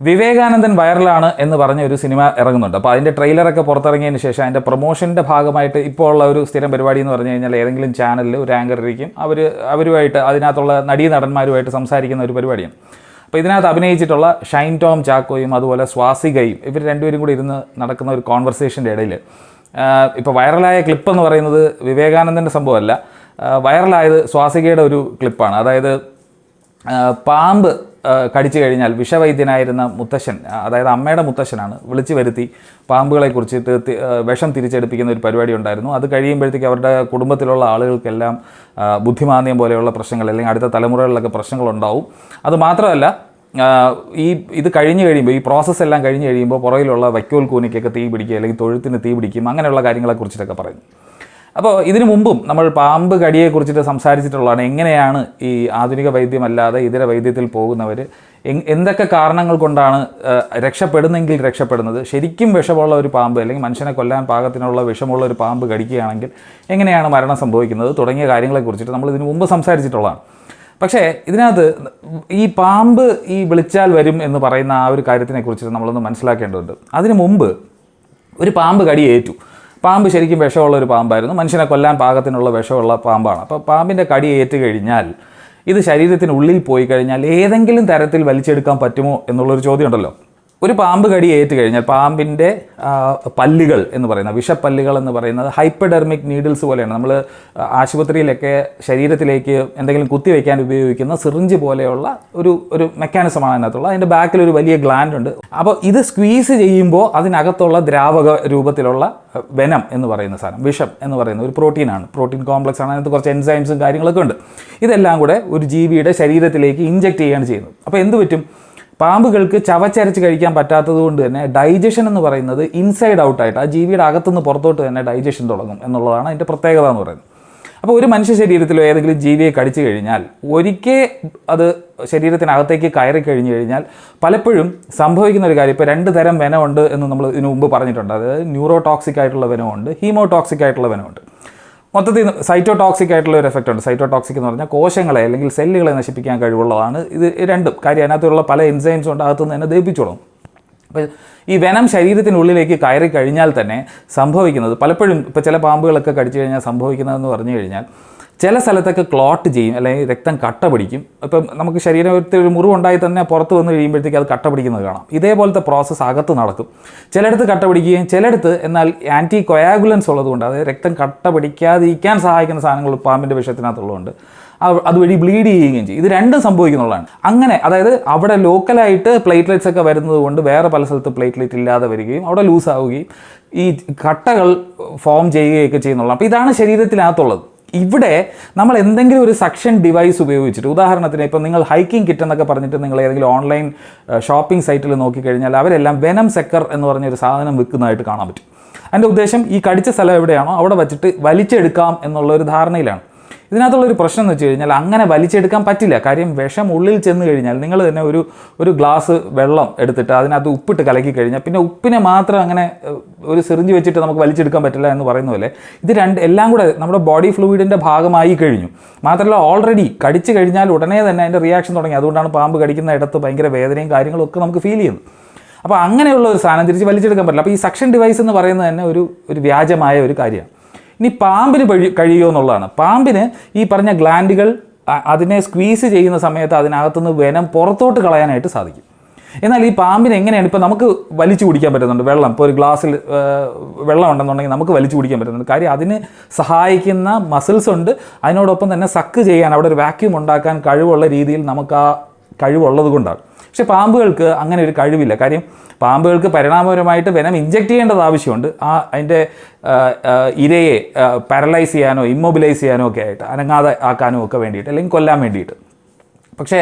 വിവേകാനന്ദൻ വൈറലാണ് എന്ന് പറഞ്ഞ ഒരു സിനിമ ഇറങ്ങുന്നുണ്ട്. അപ്പോൾ അതിന്റെ ട്രെയിലറൊക്കെ പുറത്തിറങ്ങിയതിന് ശേഷം അതിന്റെ പ്രൊമോഷന്റെ ഭാഗമായിട്ട് ഇപ്പോൾ ഉള്ള ഒരു സ്ഥിരം പരിപാടി എന്ന് പറഞ്ഞു കഴിഞ്ഞാൽ ഏതെങ്കിലും ചാനലിൽ ഒരു ആങ്കർ ഇരിക്കും. അവർ അവരുമായിട്ട് അതിനകത്തുള്ള നടീ നടന്മാരുമായിട്ട് സംസാരിക്കുന്ന ഒരു പരിപാടിയാണ്. അപ്പോൾ ഇതിനകത്ത് അഭിനയിച്ചിട്ടുള്ള ഷൈൻ ടോം ചാക്കോയും അതുപോലെ സ്വാസികയും ഇവർ രണ്ടുപേരും കൂടി ഇരുന്ന് നടക്കുന്ന ഒരു കോൺവെർസേഷന്റെ ഇടയിൽ ഇപ്പോൾ വൈറലായ ക്ലിപ്പ് എന്ന് പറയുന്നത് വിവേകാനന്ദന്റെ സംഭവമല്ല. വൈറലായത് സ്വാസികയുടെ ഒരു ക്ലിപ്പാണ് അതായത് പാമ്പ് കടിച്ചു കഴിഞ്ഞാൽ വിഷവൈദ്യനായിരുന്ന മുത്തശ്ശൻ അതായത് അമ്മയുടെ മുത്തശ്ശനാണ് വിളിച്ചു വരുത്തി പാമ്പുകളെ കുറിച്ചിട്ട് വിഷം തിരിച്ചെടുപ്പിക്കുന്ന ഒരു പരിപാടി ഉണ്ടായിരുന്നു. അത് കഴിയുമ്പോഴത്തേക്ക് അവരുടെ കുടുംബത്തിലുള്ള ആളുകൾക്കെല്ലാം ബുദ്ധിമാന്ദ്യം പോലെയുള്ള പ്രശ്നങ്ങൾ അല്ലെങ്കിൽ അടുത്ത തലമുറകളിലൊക്കെ പ്രശ്നങ്ങളുണ്ടാവും അത് മാത്രമല്ല ഈ ഇത് കഴിഞ്ഞ് കഴിയുമ്പോൾ ഈ പ്രോസസ്സ് എല്ലാം കഴിഞ്ഞ് കഴിയുമ്പോൾ പുറകിലുള്ള വൈക്കോൽ കൂനിക്കൊക്കെ തീ പിടിക്കുക അല്ലെങ്കിൽ തൊഴുത്തിന് തീ പിടിക്കും അങ്ങനെയുള്ള കാര്യങ്ങളെക്കുറിച്ചിട്ടൊക്കെ പറയുന്നു. അപ്പോൾ ഇതിനു മുമ്പും നമ്മൾ പാമ്പ് കടിയെ കുറിച്ചിട്ട് സംസാരിച്ചിട്ടുള്ളതാണ്. എങ്ങനെയാണ് ഈ ആധുനിക വൈദ്യമല്ലാതെ ഇതര വൈദ്യത്തിൽ പോകുന്നവർ എന്തൊക്കെ കാരണങ്ങൾ കൊണ്ടാണ് രക്ഷപ്പെടുന്നെങ്കിൽ രക്ഷപ്പെടുന്നത്? ശരിക്കും വിഷമുള്ള ഒരു പാമ്പ് അല്ലെങ്കിൽ മനുഷ്യനെ കൊല്ലാൻ പാകത്തിനുള്ള വിഷമുള്ള ഒരു പാമ്പ് കടിക്കുകയാണെങ്കിൽ എങ്ങനെയാണ് മരണം സംഭവിക്കുന്നത് തുടങ്ങിയ കാര്യങ്ങളെക്കുറിച്ചിട്ട് നമ്മൾ ഇതിനു മുമ്പ് സംസാരിച്ചിട്ടുള്ളതാണ്. പക്ഷേ ഇതിനകത്ത് ഈ പാമ്പ് ഈ വിളിച്ചാൽ വരും എന്ന് പറയുന്ന ആ ഒരു കാര്യത്തിനെ കുറിച്ചിട്ട് നമ്മളൊന്ന് മനസ്സിലാക്കേണ്ടതുണ്ട്. അതിനു മുമ്പ് ഒരു പാമ്പ് കടിയേറ്റു. പാമ്പ് ശരിക്കും വിഷമുള്ള ഒരു പാമ്പായിരുന്നു. മനുഷ്യനെ കൊല്ലാൻ പാകത്തിനുള്ള വിഷമുള്ള പാമ്പാണ്. അപ്പോൾ പാമ്പിന്റെ കടി ഏറ്റു കഴിഞ്ഞാൽ ഇത് ശരീരത്തിനുള്ളിൽ പോയി കഴിഞ്ഞാൽ ഏതെങ്കിലും തരത്തിൽ വലിച്ചെടുക്കാൻ പറ്റുമോ എന്നുള്ളൊരു ചോദ്യം ഉണ്ടല്ലോ ഒരു പാമ്പ് കടി ഏറ്റു കഴിഞ്ഞാൽ പാമ്പിന്റെ പല്ലുകൾ എന്ന് പറയുന്ന വിഷപ്പല്ലുകൾ എന്ന് പറയുന്നത് ഹൈപ്പഡെർമിക് നീഡിൽസ് പോലെയാണ്. നമ്മൾ ആശുപത്രിയിലൊക്കെ ശരീരത്തിലേക്ക് എന്തെങ്കിലും കുത്തിവെക്കാൻ ഉപയോഗിക്കുന്ന സിറിഞ്ച് പോലെയുള്ള ഒരു ഒരു മെക്കാനിസമാണ് അതിനകത്തുള്ള അതിന്റെ ബാക്കിൽ ഒരു വലിയ ഗ്ലാൻഡ് ഉണ്ട്. അപ്പോൾ ഇത് സ്ക്വീസ് ചെയ്യുമ്പോൾ അതിനകത്തുള്ള ദ്രാവക രൂപത്തിലുള്ള വെനം എന്ന് പറയുന്ന സാധനം വിഷം എന്ന് പറയുന്ന ഒരു പ്രോട്ടീനാണ് പ്രോട്ടീൻ കോംപ്ലക്സ് ആണ്. അതിനകത്ത് കുറച്ച് എൻസൈംസും കാര്യങ്ങളൊക്കെ ഉണ്ട്. ഇതെല്ലാം കൂടെ ഒരു ജീവിയുടെ ശരീരത്തിലേക്ക് ഇഞ്ചെക്ട് ചെയ്യുകയാണ് ചെയ്യുന്നത്. അപ്പോൾ എന്ത് പറ്റും? പാമ്പുകൾക്ക് ചവച്ചരച്ച് കഴിക്കാൻ പറ്റാത്തത് കൊണ്ട് തന്നെ ഡൈജഷൻ എന്ന് പറയുന്നത് ഇൻസൈഡ് ഔട്ടായിട്ട് ആ ജീവിയുടെ അകത്തുനിന്ന് പുറത്തോട്ട് തന്നെ ഡൈജഷൻ തുടങ്ങും എന്നുള്ളതാണ് അതിന്റെ പ്രത്യേകത എന്ന് പറയുന്നത്. അപ്പോൾ ഒരു മനുഷ്യ ശരീരത്തിലോ ഏതെങ്കിലും ജീവിയെ കടിച്ചു കഴിഞ്ഞാൽ ഒരിക്കൽ അത് ശരീരത്തിനകത്തേക്ക് കയറി കഴിഞ്ഞു കഴിഞ്ഞാൽ പലപ്പോഴും സംഭവിക്കുന്ന ഒരു കാര്യം ഇപ്പോൾ രണ്ട് തരം വെനമുണ്ട് എന്ന് നമ്മൾ ഇതിനു മുമ്പ് പറഞ്ഞിട്ടുണ്ട്. അതായത് ന്യൂറോ ടോക്സിക് ആയിട്ടുള്ള വെനമുണ്ട് ഹീമോ ടോക്സിക് ആയിട്ടുള്ള വെനമുണ്ട്. മൊത്തത്തിൽ സൈറ്റോ ടോക്സിക് ആയിട്ടുള്ള ഒരു എഫക്റ്റ് ഉണ്ട്. സൈറ്റോ ടോക്സിക് എന്ന് പറഞ്ഞാൽ കോശങ്ങളെ അല്ലെങ്കിൽ സെല്ലുകളെ നശിപ്പിക്കാൻ കഴിവുള്ളതാണ്. ഇത് രണ്ടും കാര്യം അതിനകത്തുള്ള പല എൻസൈംസ് ഉണ്ട് അകത്തുനിന്ന് തന്നെ ദഹിപ്പിച്ചോളും. അപ്പോൾ ഈ വെനം ശരീരത്തിനുള്ളിലേക്ക് കയറി കഴിഞ്ഞാൽ തന്നെ സംഭവിക്കുന്നത് പലപ്പോഴും ഇപ്പോൾ ചില പാമ്പുകളൊക്കെ കടിച്ചു കഴിഞ്ഞാൽ സംഭവിക്കുന്നതെന്ന് പറഞ്ഞു കഴിഞ്ഞാൽ ചില സ്ഥലത്തൊക്കെ ക്ലോട്ട് ചെയ്യും അല്ലെങ്കിൽ രക്തം കട്ട പിടിക്കും. ഇപ്പം നമുക്ക് ശരീരത്തിൽ ഒരു മുറിവുണ്ടായി തന്നെ പുറത്ത് വന്ന് കഴിയുമ്പോഴത്തേക്ക് അത് കട്ട പിടിക്കുന്നത് കാണാം. ഇതേപോലത്തെ പ്രോസസ്സ് അകത്ത് നടക്കും. ചിലയിടത്ത് കട്ട പിടിക്കുകയും ചിലയിടത്ത് എന്നാൽ ആന്റി കൊയാഗുലൻസ് ഉള്ളതുകൊണ്ട് അതായത് രക്തം കട്ട പിടിക്കാതിരിക്കാൻ സഹായിക്കുന്ന സാധനങ്ങൾ പാമ്പിന്റെ വിഷയത്തിനകത്തുള്ളതുകൊണ്ട് അതുവഴി ബ്ലീഡ് ചെയ്യുകയും ചെയ്യും. ഇത് രണ്ടും സംഭവിക്കുന്നുള്ളതാണ് അങ്ങനെ അതായത് അവിടെ ലോക്കലായിട്ട് പ്ലേറ്റ്ലെറ്റ്സ് ഒക്കെ വരുന്നത് കൊണ്ട് വേറെ പല സ്ഥലത്ത് പ്ലേറ്റ്ലെറ്റ് ഇല്ലാതെ വരികയും അവിടെ ലൂസ് ആവുകയും ഈ കട്ടകൾ ഫോം ചെയ്യുകയൊക്കെ ചെയ്യുന്നുള്ളൂ അപ്പോൾ ഇതാണ് ശരീരത്തിനകത്തുള്ളത്. ഇവിടെ നമ്മൾ എന്തെങ്കിലും ഒരു സക്ഷൻ ഡിവൈസ് ഉപയോഗിച്ചിട്ട് ഉദാഹരണത്തിന് ഇപ്പം നിങ്ങൾ ഹൈക്കിംഗ് കിറ്റ് എന്നൊക്കെ പറഞ്ഞിട്ട് നിങ്ങൾ ഏതെങ്കിലും ഓൺലൈൻ ഷോപ്പിംഗ് സൈറ്റിൽ നോക്കിക്കഴിഞ്ഞാൽ അവരെല്ലാം വെനം സെക്കർ എന്ന് പറഞ്ഞൊരു സാധനം വിൽക്കുന്നതായിട്ട് കാണാൻ പറ്റും. അതിന്റെ ഉദ്ദേശം ഈ കടിച്ച സ്ഥലം എവിടെയാണോ അവിടെ വച്ചിട്ട് വലിച്ചെടുക്കാം എന്നുള്ള ഒരു ധാരണയിലാണ്. ഇതിനകത്തുള്ള ഒരു പ്രശ്നം എന്ന് വെച്ച് കഴിഞ്ഞാൽ അങ്ങനെ വലിച്ചെടുക്കാൻ പറ്റില്ല. കാര്യം വിഷം ഉള്ളിൽ ചെന്ന് കഴിഞ്ഞാൽ നിങ്ങൾ തന്നെ ഒരു ഒരു ഗ്ലാസ് വെള്ളം എടുത്തിട്ട് അതിനകത്ത് ഉപ്പിട്ട് കലക്കി കഴിഞ്ഞാൽ പിന്നെ ഉപ്പിനെ മാത്രം അങ്ങനെ ഒരു സിറിഞ്ച് വെച്ചിട്ട് നമുക്ക് വലിച്ചെടുക്കാൻ പറ്റില്ല എന്ന് പറയുന്ന പോലെ ഇത് രണ്ട് എല്ലാം കൂടെ നമ്മുടെ ബോഡി ഫ്ലൂയിഡിന്റെ ഭാഗമായി കഴിഞ്ഞു. മാത്രമല്ല ഓൾറെഡി കടിച്ചു കഴിഞ്ഞാൽ ഉടനെ തന്നെ അതിന്റെ റിയാക്ഷൻ തുടങ്ങി. അതുകൊണ്ടാണ് പാമ്പ് കടിക്കുന്ന ഇടത്ത് ഭയങ്കര വേദനയും കാര്യങ്ങളും ഒക്കെ നമുക്ക് ഫീൽ ചെയ്യുന്നത്. അപ്പോൾ അങ്ങനെയുള്ള ഒരു സാധനം തിരിച്ച് വലിച്ചെടുക്കാൻ പറ്റില്ല. അപ്പോൾ ഈ സക്ഷൻ ഡിവൈസ് എന്ന് പറയുന്നത് തന്നെ ഒരു ഒരു വ്യാജമായ ഒരു കാര്യമാണ്. ഇനി പാമ്പിന് കഴി കഴിയുമോ എന്നുള്ളതാണ്. പാമ്പിന് ഈ പറഞ്ഞ ഗ്ലാൻഡുകൾ അതിനെ സ്ക്വീസ് ചെയ്യുന്ന സമയത്ത് അതിനകത്തുനിന്ന് വെനം പുറത്തോട്ട് കളയാനായിട്ട് സാധിക്കും. എന്നാൽ ഈ പാമ്പിന് എങ്ങനെയാണ്? ഇപ്പോൾ നമുക്ക് വലിച്ചു കുടിക്കാൻ പറ്റുന്നുണ്ട്. വെള്ളം. ഇപ്പോൾ ഒരു ഗ്ലാസ്സിൽ വെള്ളം ഉണ്ടെന്നുണ്ടെങ്കിൽ നമുക്ക് വലിച്ചു കുടിക്കാൻ പറ്റുന്നുണ്ട്. കാര്യം അതിന് സഹായിക്കുന്ന മസിൽസ് ഉണ്ട്. അതിനോടൊപ്പം തന്നെ സക്ക് ചെയ്യാൻ അവിടെ ഒരു വാക്യൂം ഉണ്ടാക്കാൻ കഴിവുള്ള രീതിയിൽ നമുക്ക് ആ കഴിവുള്ളത് കൊണ്ടാണ്. പക്ഷേ പാമ്പുകൾക്ക് അങ്ങനെ ഒരു കഴിവില്ല. കാര്യം പാമ്പുകൾക്ക് പരിണാമപരമായിട്ട് വെനം ഇഞ്ചെക്ട് ചെയ്യേണ്ടത് ആവശ്യമുണ്ട്. ആ അതിന്റെ ഇരയെ പാരലൈസ് ചെയ്യാനോ ഇമ്മൊബിലൈസ് ചെയ്യാനോ ഒക്കെ ആയിട്ട് അനങ്ങാതെ ആക്കാനോ ഒക്കെ വേണ്ടിയിട്ട് അല്ലെങ്കിൽ കൊല്ലാൻ വേണ്ടിയിട്ട്. പക്ഷേ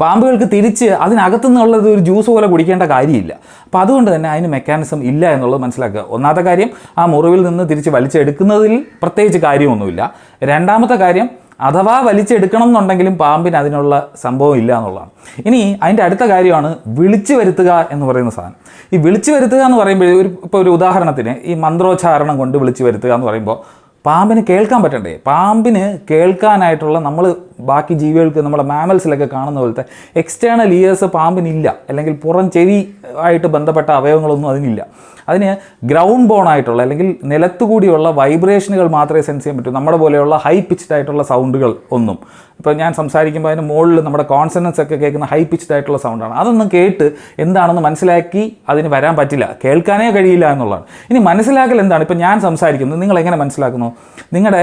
പാമ്പുകൾക്ക് തിരിച്ച് അതിനകത്തു നിന്നുള്ളത് ഒരു ജ്യൂസ് പോലെ കുടിക്കേണ്ട കാര്യമില്ല. അപ്പോൾ അതുകൊണ്ട് തന്നെ അതിന് മെക്കാനിസം ഇല്ല എന്നുള്ളത് മനസ്സിലാക്കുക. ഒന്നാമത്തെ കാര്യം ആ മുറിവിൽ നിന്ന് തിരിച്ച് വലിച്ചെടുക്കുന്നതിൽ പ്രത്യേകിച്ച് കാര്യമൊന്നുമില്ല. രണ്ടാമത്തെ കാര്യം അഥവാ വലിച്ചെടുക്കണം എന്നുണ്ടെങ്കിലും പാമ്പിന് അതിനുള്ള സംഭവം ഇല്ല എന്നുള്ളതാണ്. ഇനി അതിന്റെ അടുത്ത കാര്യമാണ് വിളിച്ചു വരുത്തുക എന്ന് പറയുന്ന സാധനം. ഈ വിളിച്ചു വരുത്തുക എന്ന് പറയുമ്പോൾ ഒരു ഇപ്പോൾ ഒരു ഉദാഹരണത്തിന് ഈ മന്ത്രോച്ചാരണം കൊണ്ട് വിളിച്ചു വരുത്തുക എന്ന് പറയുമ്പോൾ പാമ്പിന് കേൾക്കാൻ പറ്റണ്ടേ? പാമ്പിന് കേൾക്കാനായിട്ടുള്ള നമ്മൾ ബാക്കി ജീവികൾക്ക് നമ്മുടെ മാമൽസിലൊക്കെ കാണുന്ന പോലത്തെ എക്സ്റ്റേണൽ ഇയേഴ്സ് പാമ്പിനില്ല. അല്ലെങ്കിൽ പുറം ചെവി ആയിട്ട് ബന്ധപ്പെട്ട അവയവങ്ങളൊന്നും അതിനില്ല. അതിന് ഗ്രൗണ്ട് ബോൺ ആയിട്ടുള്ള അല്ലെങ്കിൽ നിലത്തുകൂടിയുള്ള വൈബ്രേഷനുകൾ മാത്രമേ സെൻസ് ചെയ്യാൻ പറ്റൂ. നമ്മുടെ പോലെയുള്ള ഹൈ പിച്ച്ഡ് ആയിട്ടുള്ള സൗണ്ടുകൾ ഒന്നും. ഇപ്പോൾ ഞാൻ സംസാരിക്കുമ്പോൾ അതിന് മുകളിൽ നമ്മുടെ കോൺസണൻസ് ഒക്കെ കേൾക്കുന്ന ഹൈ പിച്ച്ഡ് ആയിട്ടുള്ള സൗണ്ടാണ് അതൊന്നും കേട്ട് എന്താണെന്ന് മനസ്സിലാക്കി അതിന് വരാൻ പറ്റില്ല. കേൾക്കാനേ കഴിയില്ല എന്നുള്ളതാണ്. ഇനി മനസ്സിലാക്കൽ എന്താണ്? ഇപ്പോൾ ഞാൻ സംസാരിക്കുന്നത് നിങ്ങൾ എങ്ങനെ മനസ്സിലാക്കുന്നു? നിങ്ങളുടെ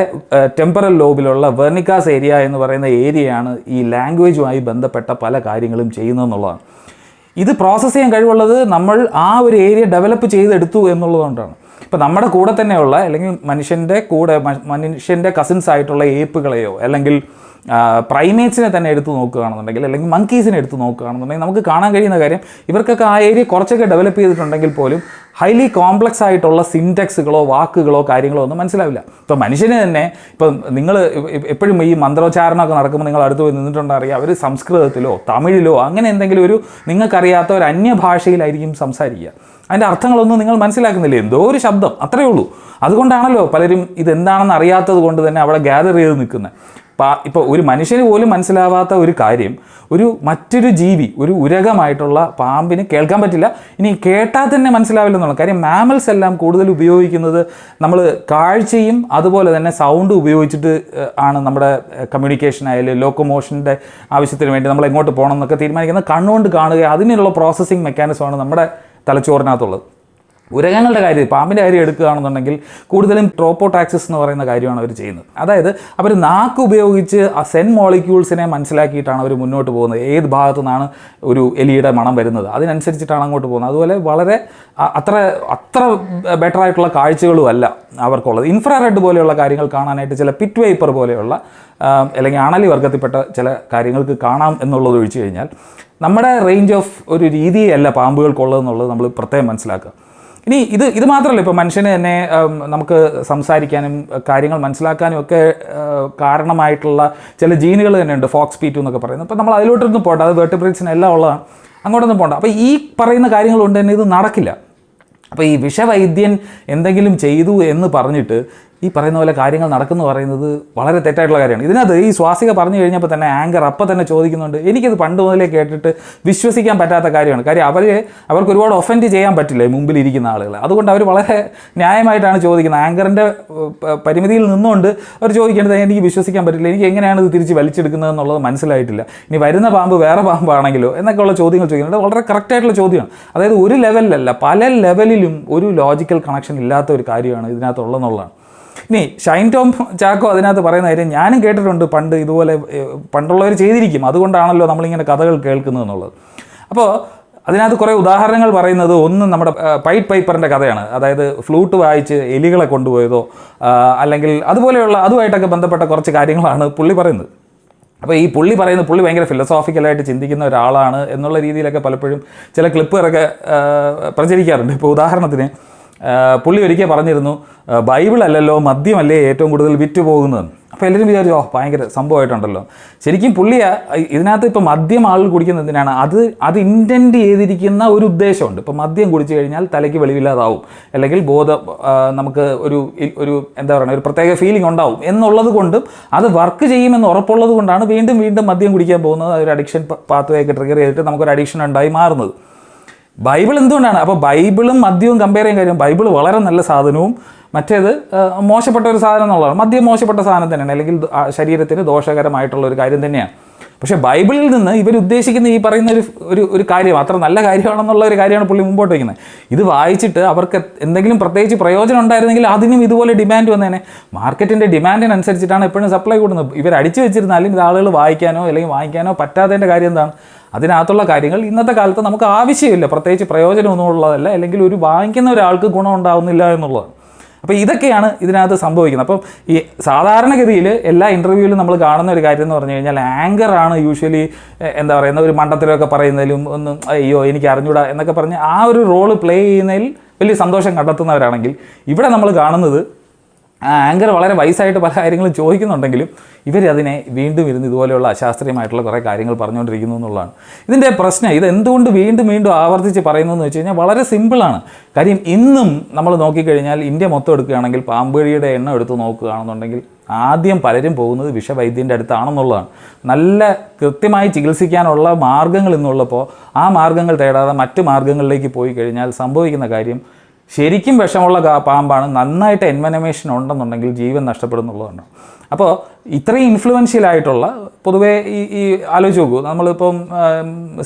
ടെമ്പറൽ ലോബിലുള്ള വെർണിക്കാസ് ഏരിയ എന്ന് പറയുന്ന ഏരിയയാണ് ഈ ലാംഗ്വേജുമായി ബന്ധപ്പെട്ട പല കാര്യങ്ങളും ചെയ്യുന്നതെന്നുള്ളതാണ് ഇത് പ്രോസസ്സ് ചെയ്യാൻ കഴിവുള്ളത് നമ്മൾ ആ ഒരു ഏരിയ ഡെവലപ്പ് ചെയ്തെടുത്തു എന്നുള്ളതുകൊണ്ടാണ്. ഇപ്പോൾ നമ്മുടെ കൂടെ തന്നെയുള്ള അല്ലെങ്കിൽ മനുഷ്യന്റെ കൂടെ മനുഷ്യന്റെ കസിൻസ് ആയിട്ടുള്ള ഏപ്പുകളെയോ അല്ലെങ്കിൽ പ്രൈമേറ്റ്സിനെ തന്നെ എടുത്തു നോക്കുകയാണെന്നുണ്ടെങ്കിൽ അല്ലെങ്കിൽ മങ്കീസിനെ എടുത്തു നോക്കുകയാണെന്നുണ്ടെങ്കിൽ നമുക്ക് കാണാൻ കഴിയുന്ന കാര്യം ഇവർക്കൊക്കെ ആ ഏരിയ കുറച്ചൊക്കെ ഡെവലപ്പ് ചെയ്തിട്ടുണ്ടെങ്കിൽ പോലും ഹൈലി കോംപ്ലക്സ് ആയിട്ടുള്ള സിന്റെക്സുകളോ വാക്കുകളോ കാര്യങ്ങളോ ഒന്നും മനസ്സിലാവില്ല. ഇപ്പോൾ മനുഷ്യനെ തന്നെ ഇപ്പം നിങ്ങൾ എപ്പോഴും ഈ മന്ത്രോച്ചാരണമൊക്കെ നടക്കുമ്പോൾ നിങ്ങൾ അടുത്ത് പോയി നിന്നിട്ടുണ്ടെങ്കിൽ അവർ സംസ്കൃതത്തിലോ തമിഴിലോ അങ്ങനെ എന്തെങ്കിലും ഒരു നിങ്ങൾക്കറിയാത്ത ഒരു അന്യഭാഷയിലായിരിക്കും സംസാരിക്കുക. അതിന്റെ അർത്ഥങ്ങളൊന്നും നിങ്ങൾ മനസ്സിലാക്കുന്നില്ല. എന്തോ ഒരു ശബ്ദം അത്രയേ ഉള്ളൂ. അതുകൊണ്ടാണല്ലോ പലരും ഇതെന്താണെന്ന് അറിയാത്തത് കൊണ്ട് തന്നെ അവിടെ ഗ്യാദർ ചെയ്ത് നിൽക്കുന്നത്. ഇപ്പോൾ ഒരു മനുഷ്യന് പോലും മനസ്സിലാവാത്ത ഒരു കാര്യം ഒരു മറ്റൊരു ജീവി ഒരു ഉരകമായിട്ടുള്ള പാമ്പിന് കേൾക്കാൻ പറ്റില്ല. ഇനി കേട്ടാൽ തന്നെ മനസ്സിലാവില്ല മനസ്സിലാവില്ലെന്നുള്ള കാര്യം മാമൽസ് എല്ലാം കൂടുതൽ ഉപയോഗിക്കുന്നത് നമ്മൾ കാഴ്ചയും അതുപോലെ തന്നെ സൗണ്ട് ഉപയോഗിച്ചിട്ട് ആണ് നമ്മുടെ കമ്മ്യൂണിക്കേഷൻ ആയാലും ലോക്കോമോഷന്റെ ആവശ്യത്തിന് വേണ്ടി നമ്മൾ എങ്ങോട്ട് പോകണം എന്നൊക്കെ തീരുമാനിക്കുന്നത് കണ്ണുകൊണ്ട് കാണുക അതിനുള്ള പ്രോസസ്സിങ് മെക്കാനിസമാണ് നമ്മുടെ തലച്ചോറിനകത്തുള്ളത്. ഉരകങ്ങളുടെ കാര്യം പാമ്പിന്റെ കാര്യം എടുക്കുകയാണെന്നുണ്ടെങ്കിൽ കൂടുതലും ട്രോപ്പോടാക്സിസ് എന്ന് പറയുന്ന കാര്യമാണ് അവർ ചെയ്യുന്നത്. അതായത് അവർ നാക്ക് ഉപയോഗിച്ച് ആ സെൻ മോളിക്യൂൾസിനെ മനസ്സിലാക്കിയിട്ടാണ് അവർ മുന്നോട്ട് പോകുന്നത്. ഏത് ഭാഗത്തു നിന്നാണ് ഒരു എലിയുടെ മണം വരുന്നത്? അതിനനുസരിച്ചിട്ടാണ് അങ്ങോട്ട് പോകുന്നത്. അതുപോലെ വളരെ അത്ര അത്ര ബെറ്റർ ആയിട്ടുള്ള കാഴ്ചകളും അല്ല അവർക്കുള്ളത്. ഇൻഫ്രാറെഡ് പോലെയുള്ള കാര്യങ്ങൾ കാണാനായിട്ട് ചില പിറ്റ് വൈപ്പർ പോലെയുള്ള അല്ലെങ്കിൽ അണലി വർഗത്തിൽപ്പെട്ട ചില കാര്യങ്ങൾക്ക് കാണാം എന്നുള്ളത് ഒഴിച്ചു കഴിഞ്ഞാൽ നമ്മുടെ റേഞ്ച് ഓഫ് ഒരു രീതിയല്ല പാമ്പുകൾക്കുള്ളതെന്നുള്ളത് നമ്മൾ പ്രത്യേകം മനസ്സിലാക്കുക. ഇനി ഇത് ഇത് മാത്രമല്ല ഇപ്പോൾ മനുഷ്യന് തന്നെ നമുക്ക് സംസാരിക്കാനും കാര്യങ്ങൾ മനസ്സിലാക്കാനും ഒക്കെ കാരണമായിട്ടുള്ള ചില ജീനുകൾ തന്നെയുണ്ട് ഫോക്സ് പി ടു എന്നൊക്കെ പറയുന്നത്. അപ്പോൾ നമ്മൾ അതിലോട്ടൊന്നും പോകണ്ട അത് വെർട്ടിബ്രേറ്റ്സിന് എല്ലാം ഉള്ളതാണ്. അങ്ങോട്ടൊന്നും പോകണ്ട അപ്പോൾ ഈ പറയുന്ന കാര്യങ്ങൾ കൊണ്ട് തന്നെ ഇത് നടക്കില്ല. അപ്പോൾ ഈ വിഷവൈദ്യൻ എന്തെങ്കിലും ചെയ്തു എന്ന് പറഞ്ഞിട്ട് ഈ പറയുന്ന പോലെ കാര്യങ്ങൾ നടക്കുന്നു പറയുന്നത് വളരെ തെറ്റായിട്ടുള്ള കാര്യമാണ്. ഇതിനകത്ത് ഈ സ്വാസിക പറഞ്ഞു കഴിഞ്ഞപ്പോൾ തന്നെ ആങ്കർ അപ്പം തന്നെ ചോദിക്കുന്നുണ്ട്. എനിക്കത് പണ്ട് മുതലേ കേട്ടിട്ട് വിശ്വസിക്കാൻ പറ്റാത്ത കാര്യമാണ്. കാര്യം അവർ അവർക്ക് ഒരുപാട് ഒഫൻഡ് ചെയ്യാൻ പറ്റില്ല മുമ്പിൽ ഇരിക്കുന്ന ആളുകൾ അതുകൊണ്ട് അവർ വളരെ ന്യായമായിട്ടാണ് ചോദിക്കുന്നത്. ആങ്കറിന്റെ പരിമിതിയിൽ നിന്നുകൊണ്ട് അവർ ചോദിക്കേണ്ടത് എനിക്ക് വിശ്വസിക്കാൻ പറ്റില്ല. എനിക്ക് എങ്ങനെയാണ് ഇത് തിരിച്ച് വലിച്ചെടുക്കുന്നത് എന്നുള്ളത് മനസ്സിലായിട്ടില്ല. ഇനി വരുന്ന പാമ്പ് വേറെ പാമ്പാണെങ്കിലോ എന്നൊക്കെയുള്ള ചോദ്യങ്ങൾ ചോദിക്കുന്നത് വളരെ കറക്റ്റായിട്ടുള്ള ചോദ്യമാണ്. അതായത് ഒരു ലെവലിലല്ല പല ലെവലിലും ഒരു ലോജിക്കൽ കണക്ഷൻ ഇല്ലാത്ത ഒരു കാര്യമാണ് ഇതിനകത്തുള്ളതെന്നുള്ളതാണ് ഇനി ഷൈൻ ടോം ചാക്കോ അതിനകത്ത് പറയുന്ന കാര്യം ഞാനും കേട്ടിട്ടുണ്ട് പണ്ട് ഇതുപോലെ പണ്ടുള്ളവർ ചെയ്തിരിക്കും. അതുകൊണ്ടാണല്ലോ നമ്മളിങ്ങനെ കഥകൾ കേൾക്കുന്നത് എന്നുള്ളത്. അപ്പോൾ അതിനകത്ത് കുറേ ഉദാഹരണങ്ങൾ പറയുന്നത് ഒന്ന് നമ്മുടെ പൈറ്റ് പൈപ്പറിന്റെ കഥയാണ്. അതായത് ഫ്ലൂട്ട് വായിച്ച് എലികളെ കൊണ്ടുപോയതോ അല്ലെങ്കിൽ അതുപോലെയുള്ള അതുമായിട്ടൊക്കെ ബന്ധപ്പെട്ട കുറച്ച് കാര്യങ്ങളാണ് പുള്ളി പറയുന്നത്. അപ്പോൾ ഈ പുള്ളി പറയുന്നത് പുള്ളി ഭയങ്കര ഫിലോസോഫിക്കലായിട്ട് ചിന്തിക്കുന്ന ഒരാളാണ് എന്നുള്ള രീതിയിലൊക്കെ പലപ്പോഴും ചില ക്ലിപ്പുകളൊക്കെ പ്രചരിക്കാറുണ്ട്. ഇപ്പോൾ ഉദാഹരണത്തിന് പുള്ളി ഒരിക്കൽ പറഞ്ഞിരുന്നു ബൈബിൾ അല്ലല്ലോ മദ്യമല്ലേ ഏറ്റവും കൂടുതൽ വിറ്റ് പോകുന്നത് അപ്പോൾ എല്ലാവരും വിചാരിച്ചു ഓ ഭയങ്കര സംഭവമായിട്ടുണ്ടല്ലോ. ശരിക്കും പുള്ളിയ ഇതിനകത്ത് ഇപ്പോൾ മദ്യം ആളുകൾ കുടിക്കുന്നത് എന്തിനാണ്? അത് അത് ഇന്റന്റ് ചെയ്തിരിക്കുന്ന ഒരു ഉദ്ദേശമുണ്ട്. ഇപ്പോൾ മദ്യം കുടിച്ചു കഴിഞ്ഞാൽ തലയ്ക്ക് വെളിവില്ലാതാവും. അല്ലെങ്കിൽ ബോധ നമുക്ക് ഒരു ഒരു എന്താ പറയുക ഒരു പ്രത്യേക ഫീലിംഗ് ഉണ്ടാവും. എന്നുള്ളത് കൊണ്ടും അത് വർക്ക് ചെയ്യുമെന്ന് ഉറപ്പുള്ളത് കൊണ്ടാണ് വീണ്ടും വീണ്ടും മദ്യം കുടിക്കാൻ പോകുന്നത്. ഒരു അഡിക്ഷൻ പാത്വേ ഒക്കെ ട്രിഗർ ചെയ്തിട്ട് നമുക്കൊരു അഡിക്ഷൻ ഉണ്ടായി മാറുന്നത്. ബൈബിൾ എന്തുകൊണ്ടാണ്? അപ്പോൾ ബൈബിളും മദ്യവും കമ്പയർ ചെയ്യാൻ കാര്യം ബൈബിൾ വളരെ നല്ല സാധനവും മറ്റേത് മോശപ്പെട്ട ഒരു സാധനം എന്നുള്ളതാണ്. മദ്യം മോശപ്പെട്ട സാധനം തന്നെയാണ്. അല്ലെങ്കിൽ ശരീരത്തിന് ദോഷകരമായിട്ടുള്ള ഒരു കാര്യം തന്നെയാണ്. പക്ഷേ ബൈബിളിൽ നിന്ന് ഇവർ ഉദ്ദേശിക്കുന്ന ഈ പറയുന്ന ഒരു ഒരു ഒരു കാര്യം അത്ര നല്ല കാര്യമാണെന്നുള്ള ഒരു കാര്യമാണ് പുള്ളി മുമ്പോട്ട് വയ്ക്കുന്നത്. ഇത് വായിച്ചിട്ട് അവർക്ക് എന്തെങ്കിലും പ്രത്യേകിച്ച് പ്രയോജനം ഉണ്ടായിരുന്നെങ്കിൽ അതിനും ഇതുപോലെ ഡിമാൻഡ് വന്നേനെ. മാർക്കറ്റിന്റെ ഡിമാൻഡിനനുസരിച്ചിട്ടാണ് എപ്പോഴും സപ്ലൈ കൂടുന്നത്. ഇവർ അടിച്ചു വെച്ചിരുന്നാലും ഇത് ആളുകൾ വായിക്കാനോ അല്ലെങ്കിൽ വാങ്ങിക്കാനോ പറ്റാത്തതിന്റെ കാര്യം എന്താണ്? അതിനകത്തുള്ള കാര്യങ്ങൾ ഇന്നത്തെ കാലത്ത് നമുക്ക് ആവശ്യമില്ല. പ്രത്യേകിച്ച് പ്രയോജനമൊന്നും ഉള്ളതല്ല. അല്ലെങ്കിൽ ഒരു വാങ്ങിക്കുന്ന ഒരാൾക്ക് ഗുണം ഉണ്ടാവുന്നില്ല എന്നുള്ളതാണ് അപ്പോൾ ഇതൊക്കെയാണ് ഇതിനകത്ത് സംഭവിക്കുന്നത്. അപ്പം ഈ സാധാരണഗതിയിൽ എല്ലാ ഇന്റർവ്യൂവിലും നമ്മൾ കാണുന്ന ഒരു കാര്യം എന്ന് പറഞ്ഞു കഴിഞ്ഞാൽ ആങ്കർ ആണ് യൂഷ്വലി എന്താ പറയുന്ന ഒരു മണ്ടത്തിലൊക്കെ പറയുന്നതിലും ഒന്നും അയ്യോ എനിക്ക് അറിഞ്ഞൂടാ എന്നൊക്കെ പറഞ്ഞ് ആ ഒരു റോൾ പ്ലേ ചെയ്യുന്നതിൽ വലിയ സന്തോഷം കണ്ടെത്തുന്നവരാണെങ്കിൽ ഇവിടെ നമ്മൾ കാണുന്നത് ആ ആങ്കർ വളരെ വയസ്സായിട്ട് പല കാര്യങ്ങളും ചോദിക്കുന്നുണ്ടെങ്കിലും ഇവർ അതിനെ വീണ്ടും ഇരുന്ന് ഇതുപോലെയുള്ള അശാസ്ത്രീയമായിട്ടുള്ള കുറേ കാര്യങ്ങൾ പറഞ്ഞുകൊണ്ടിരിക്കുന്നു എന്നുള്ളതാണ്. ഇതിന്റെ പ്രശ്നം ഇത് എന്തുകൊണ്ട് വീണ്ടും വീണ്ടും ആവർത്തിച്ച് പറയുന്നു എന്ന് വെച്ച് കഴിഞ്ഞാൽ വളരെ സിമ്പിളാണ് കാര്യം ഇന്നും നമ്മൾ നോക്കിക്കഴിഞ്ഞാൽ ഇന്ത്യ മൊത്തം എടുക്കുകയാണെങ്കിൽ പാമ്പുകടിയുടെ എണ്ണം എടുത്ത് നോക്കുകയാണെന്നുണ്ടെങ്കിൽ ആദ്യം പലരും പോകുന്നത് വിഷവൈദ്യന്റെ അടുത്താണെന്നുള്ളതാണ്. നല്ല കൃത്യമായി ചികിത്സിക്കാനുള്ള മാർഗങ്ങൾ ഇന്നുള്ളപ്പോൾ ആ മാർഗങ്ങൾ തേടാതെ മറ്റ് മാർഗങ്ങളിലേക്ക് പോയി കഴിഞ്ഞാൽ സംഭവിക്കുന്ന കാര്യം ശരിക്കും വിഷമുള്ള പാമ്പാണ് നന്നായിട്ട് എൻവനമേഷൻ ഉണ്ടെന്നുണ്ടെങ്കിൽ ജീവൻ നഷ്ടപ്പെടുന്നുള്ളതാണ് അപ്പോൾ ഇത്രയും ഇൻഫ്ലുവൻഷ്യൽ ആയിട്ടുള്ള പൊതുവേ ഈ ഈ ആലോചിച്ച് നോക്കൂ. നമ്മളിപ്പം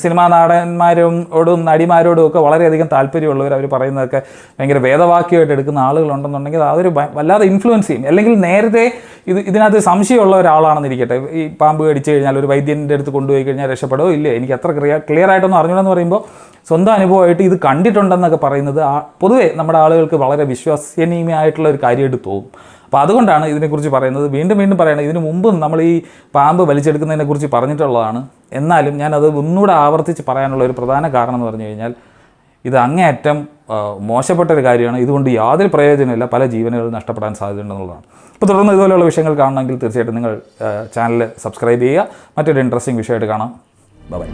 സിനിമാ നടന്മാരോടും നടിമാരോടും ഒക്കെ വളരെയധികം താല്പര്യമുള്ളവർ അവർ പറയുന്നതൊക്കെ ഭയങ്കര വേദവാക്യമായിട്ട് എടുക്കുന്ന ആളുകളുണ്ടെന്നുണ്ടെങ്കിൽ അതൊരു വല്ലാതെ ഇൻഫ്ലുവൻസ് ചെയ്യും. അല്ലെങ്കിൽ നേരത്തെ ഇത് ഇതിനകത്ത് സംശയമുള്ള ഒരാളാണെന്നിരിക്കട്ടെ. ഈ പാമ്പ് കടിച്ചു കഴിഞ്ഞാൽ ഒരു വൈദ്യന്റെ അടുത്ത് കൊണ്ടുപോയി കഴിഞ്ഞാൽ രക്ഷപ്പെടുമോ ഇല്ലേ? എനിക്ക് അത്ര ക്ലിയർ ക്ലിയർ ആയിട്ടൊന്നും അറിഞ്ഞൂടെന്ന് പറയുമ്പോൾ സ്വന്തം അനുഭവമായിട്ട് ഇത് കണ്ടിട്ടുണ്ടെന്നൊക്കെ പറയുന്നത് പൊതുവേ നമ്മുടെ ആളുകൾക്ക് വളരെ വിശ്വസനീയമായിട്ടുള്ള ഒരു കാര്യമായിട്ട് തോന്നും. അപ്പോൾ അതുകൊണ്ടാണ് ഇതിനെക്കുറിച്ച് പറയുന്നത്. വീണ്ടും വീണ്ടും പറയുന്നത് ഇതിനു മുമ്പും നമ്മൾ ഈ പാമ്പ് വലിച്ചെടുക്കുന്നതിനെക്കുറിച്ച് പറഞ്ഞിട്ടുള്ളതാണ്. എന്നാലും ഞാനത് ഒന്നുകൂടെ ആവർത്തിച്ച് പറയാനുള്ള ഒരു പ്രധാന കാരണം എന്ന് പറഞ്ഞു കഴിഞ്ഞാൽ ഇത് അങ്ങേയറ്റം മോശപ്പെട്ട ഒരു കാര്യമാണ്. ഇതുകൊണ്ട് യാതൊരു പ്രയോജനമില്ല പല ജീവനുകൾ നഷ്ടപ്പെടാൻ സാധ്യതയുണ്ടെന്നുള്ളതാണ് അപ്പോൾ തുടർന്ന് ഇതുപോലെയുള്ള വിഷയങ്ങൾ കാണണമെങ്കിൽ തീർച്ചയായിട്ടും നിങ്ങൾ ചാനൽ സബ്സ്ക്രൈബ് ചെയ്യുക. മറ്റൊരു ഇൻട്രസ്റ്റിംഗ് വിഷയമായിട്ട് കാണാം. ബൈ